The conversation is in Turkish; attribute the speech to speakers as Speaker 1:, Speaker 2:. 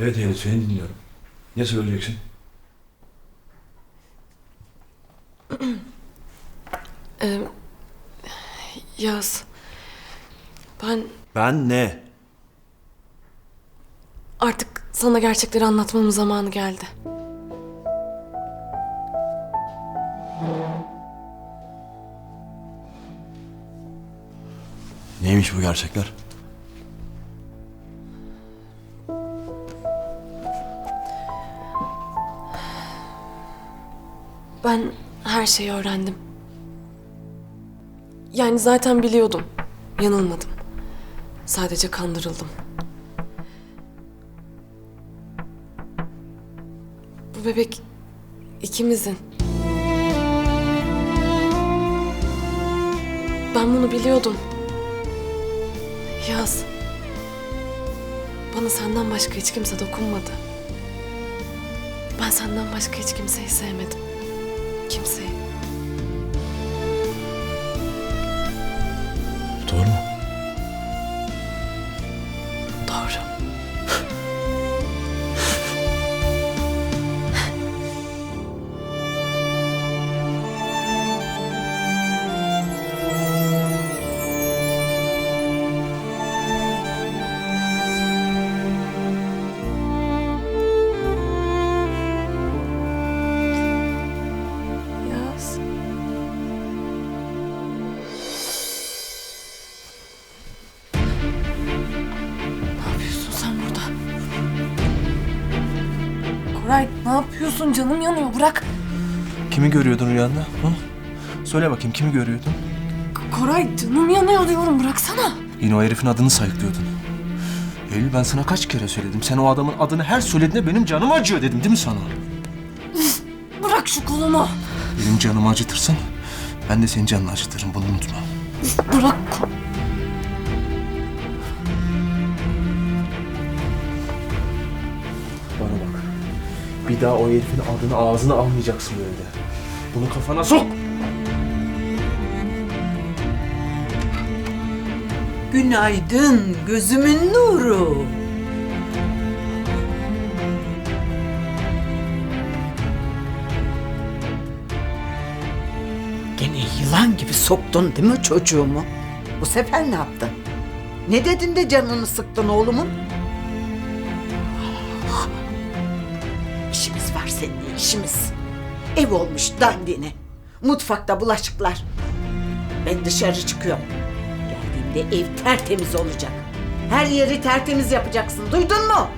Speaker 1: Evet Eylül seni dinliyorum. Ne söyleyeceksin?
Speaker 2: Ee, Yaz. Ben
Speaker 3: Ben ne?
Speaker 2: artık sana gerçekleri anlatmamın zamanı geldi.
Speaker 3: Neymiş bu gerçekler?
Speaker 2: Ben her şeyi öğrendim. Yani zaten biliyordum. Yanılmadım. Sadece kandırıldım. Bu bebek ikimizin. Ben bunu biliyordum. Yaz. Bana senden başka hiç kimse dokunmadı. Ben senden başka hiç kimseyi sevmedim.
Speaker 3: Doğru.
Speaker 2: Yaz. Koray ne yapıyorsun? Canım yanıyor. Bırak.
Speaker 3: Kimi görüyordun rüyanda? Hı? Söyle bakayım kimi görüyordun?
Speaker 2: K- Koray canım yanıyor diyorum. Bıraksana.
Speaker 3: Yine o herifin adını sayıklıyordun. Eylül ben sana kaç kere söyledim. Sen o adamın adını her söylediğinde benim canım acıyor dedim değil mi sana?
Speaker 2: Bırak şu kolumu.
Speaker 3: Benim canımı acıtırsan ben de senin canını acıtırım bunu unutma.
Speaker 2: Bırak.
Speaker 3: Bana daha o herifin adını ağzına almayacaksın evde. Bunu kafana sok!
Speaker 4: Günaydın gözümün nuru. Gene yılan gibi soktun değil mi çocuğumu? Bu sefer ne yaptın? Ne dedin de canını sıktın oğlumun? İşimiz var seninle işimiz. Ev olmuş dandini. Mutfakta bulaşıklar. Ben dışarı çıkıyorum. Geldiğimde ev tertemiz olacak. Her yeri tertemiz yapacaksın. Duydun mu?